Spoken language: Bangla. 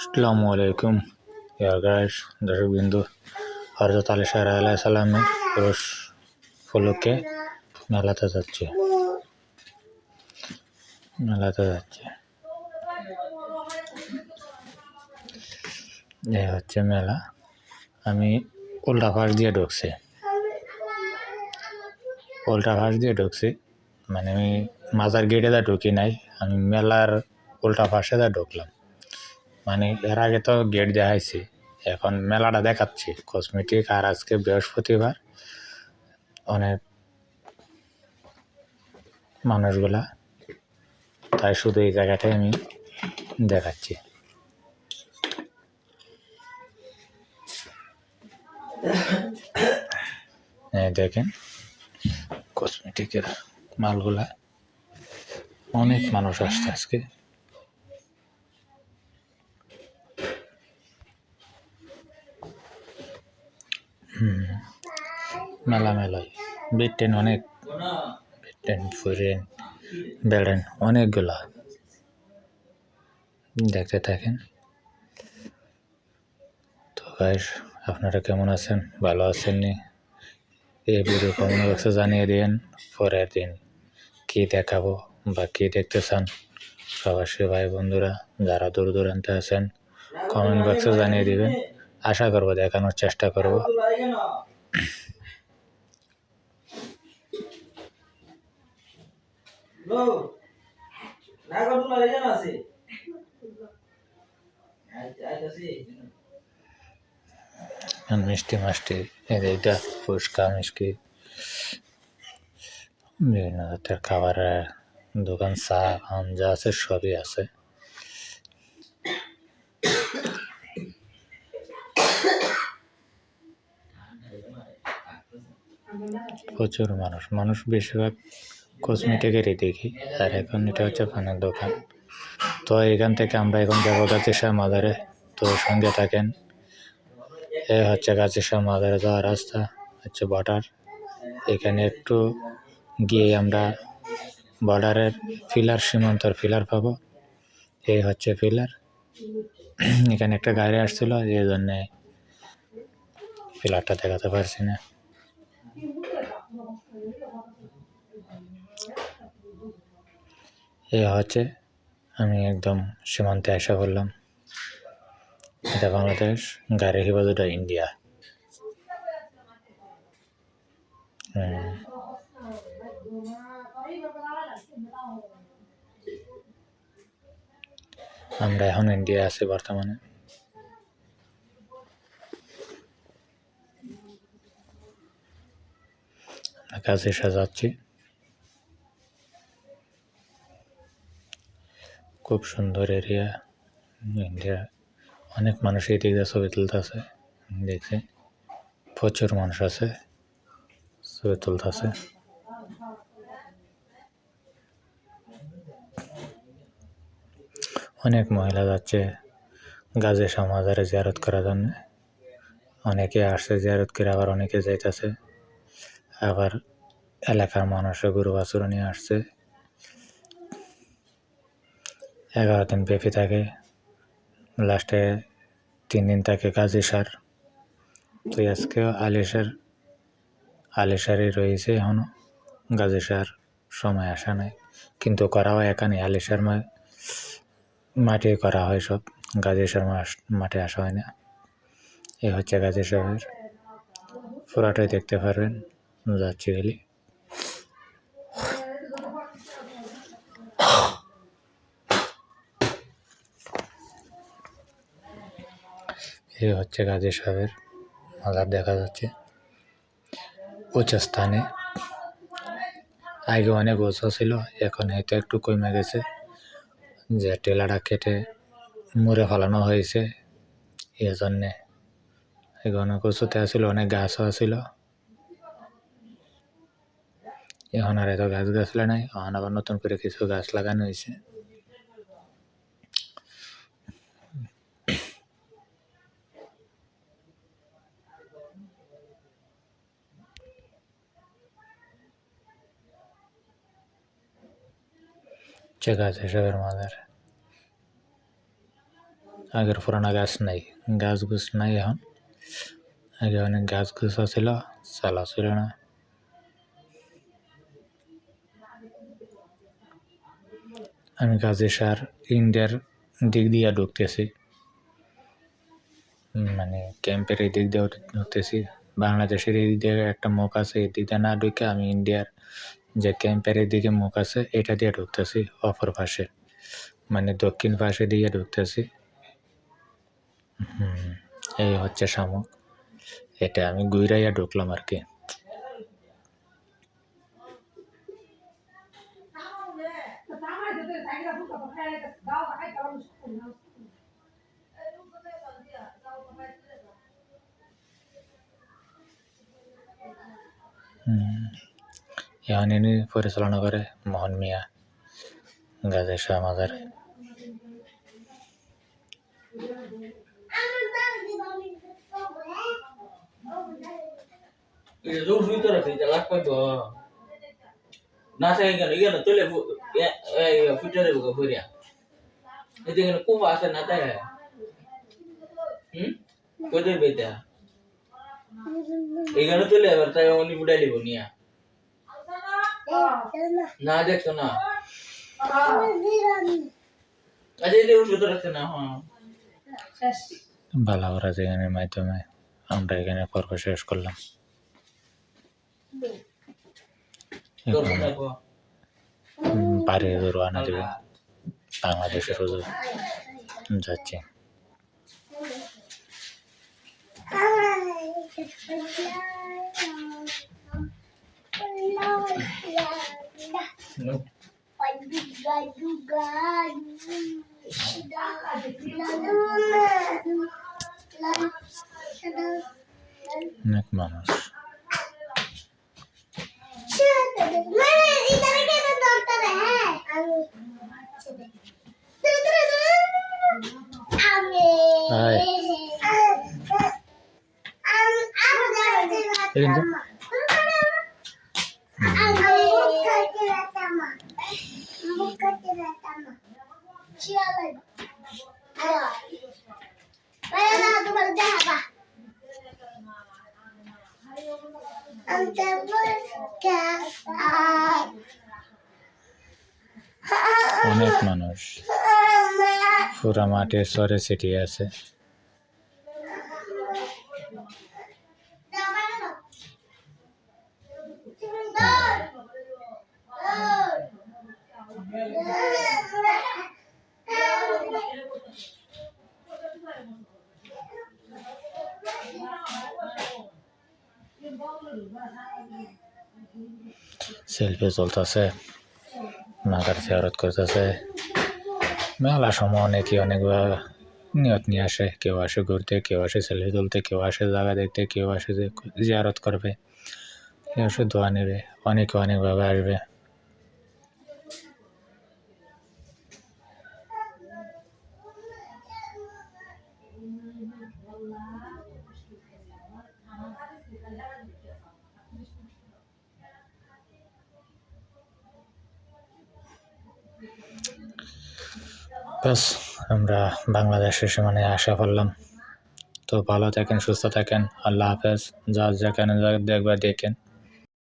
আসসালামু আলাইকুম। ইয়া গাইস দর্শক বিন্দু হরজত আলী শাহ আলাহ সালামের পুরুষ ফলকে মেলাতে যাচ্ছে। মেলাতে যাচ্ছে। এই হচ্ছে মেলা। আমি উল্টা ফাঁস দিয়ে ঢুকছি। উল্টা ফাঁস দিয়ে ঢুকছি। মানে আমি মাজার গেটে দা ঢুকি নাই, আমি মেলার উল্টা পাশে দা ঢুকলাম। মানে এর আগে তো গেট দেখাইছি এখন মেলাটা দেখাচ্ছি। কসমেটিক আর আজকে বৃহস্পতিবার। অনেক মানুষগুলা, তাই শুধু এই জায়গাটাই আমি দেখাচ্ছি। দেখেন কসমেটিকের মালগুলা। অনেক মানুষ আসছে আজকে। মেলা মেলায় বিটেন অনেক বিটেন ফুরেন বেড়েন অনেকগুলা। দেখতে থাকেন। তো গাইস আপনারা কেমন আছেন? ভালো আছেন নি এই ভিডিও কমেন্ট বক্সে জানিয়ে দিন পরের দিন কী দেখাবো বা কী দেখতে চান। প্রবাসী ভাই বন্ধুরা, যারা দূর দূরান্তে আছেন কমেন্ট বক্সে জানিয়ে দিবেন। আশা করব দেখানোর চেষ্টা করব। মিষ্টি মাষ্টি এইটা ফুচকা, মিষ্টি। বিভিন্ন জাতের খাবারের দোকান, চা, আম যা আছে সবই আছে। প্রচুর মানুষ। মানুষ বেশিরভাগ কসমেটিকেরই দেখি। আর এখন এটা হচ্ছে পানের দোকান। তো এখান থেকে আমরা এখন যাব গাছি শাহ মাদারে। তো সঙ্গে থাকেন, এ হচ্ছে গাছি শাহ মাদারে যাওয়ার রাস্তা, হচ্ছে বর্ডার এখানে একটু গিয়ে আমরা বর্ডারের ফিলার সীমান্তর ফিলার পাবো। এই হচ্ছে ফিলার এখানে একটা গাড়ি আসছিল, এই জন্যে ফিলারটা দেখাতে পারছি না। এ হচ্ছে আমি একদম সীমান্তে আসা করলাম এটা বাংলাদেশ, গাড়ি হেফাজতটা ইন্ডিয়া। আমরা এখন ইন্ডিয়া আছি বর্তমানে। কাজে সাজাচ্ছি খুব সুন্দর এরিয়া ইন্ডিয়া অনেক মানুষ এই দিক ছবি তুলতেছে। দেখছি, প্রচুর মানুষ আছে, ছবি তুলতেছে। অনেক মহিলা যাচ্ছে গাজে সমাজারে জিয়ারত করার জন্য। অনেকে আসছে জিয়ারত করে, আবার অনেকে যাইতেছে। আবার এলাকার মানুষও গরু বাছুর নিয়ে আসছে। এগারো দিন ব্যাপী থাকে। লাস্টে তিন দিন থাকে গাজী সার তো আজকে আলিশার আলিশারই রয়েছে এখনও গাজী সার সময় আসা নাই। কিন্তু করা হয় এখানে আলিশার মাঠে করা হয় সব। গাজী সার মাঠে আসা হয় না। এ হচ্ছে গাজী সাহেবের পুরাটাই দেখতে পারবেন। যাচ্ছি গেলি এ হচ্ছে গাজী সাহেবের মাজার দেখা যাচ্ছে। উঁচু স্থানে আগে অনেক উঁচু ছিল, এখন হয়তো একটু কমে গেছে। যে টেলাটা কেটে মুড়ে ফেলানো হয়েছে, এই জন্যে এখানে উঁচুতে আসছিল অনেক গাছও আসছিল এখন আর এত গাছ গাছলা নাই, এখন আবার নতুন করে কিছু গাছ লাগানো হয়েছে। আছে সবের মাদার আগের পুরানা গাছ নাই গাছ গুছ নাই এখন আগে অনেক গাছ গুছ ছিল চালা ছিল না আমি গাজী সার ইন্ডিয়ার দিক দিয়ে ঢুকতেছি মানে ক্যাম্পের এই দিক দিয়ে ঢুকতেছি বাংলাদেশের এই দিক দিয়ে একটা মুখ আছে, এই দিক দিয়ে না ঢুকে আমি ইন্ডিয়ার যে ক্যাম্পের দিকে মুখ আছে, এটা দিয়ে ঢুকতেছি, অপর পাশে। মানে দক্ষিণ পাশে দিয়ে ঢুকতেছি। হুম, এই হচ্ছে শামুক। এটা আমি গুইরাইয়া ঢুকলাম আর কি। হুম। এখন ইনি পরিচালনা করে মোহন মিয়া গাজী শাহ মাজার Iya, lu itu lah kita lakukan tuh. Nah, saya ingin iya tuh le ya eh future le buka furia. Itu ingin ku bahasa nata ya. না দেখছ না? আচ্ছা, ভালো যেখানে হ্যাঁ। মাধ্যমে আমরা এখানে পর্ব শেষ করলাম। পারিয়ে বাংলাদেশের যাচ্ছে। Bye. অনেক মানুষ Hai. Irin অনেক মানুষ। পুরা মাঠে সরে ছিটিয়ে আছে। সেলফি চলতেছে মাথার ফেরত করতেছে। মেলা সময় অনেকে অনেক নিয়ত নিয়ে আসে, কেউ আসে ঘুরতে, কেউ আসে সেলফি তুলতে, কেউ আসে জায়গা দেখতে, কেউ আসে জিয়ারত করবে। কেউ আসে দোয়া নেবে, অনেকে অনেকভাবে আসবে। ব্যাস আমরা বাংলাদেশের সীমানে আশা করলাম। তো ভালো থাকেন, সুস্থ থাকেন, আল্লাহ হাফেজ। যা যেখানে যা দেখবার দেখেন।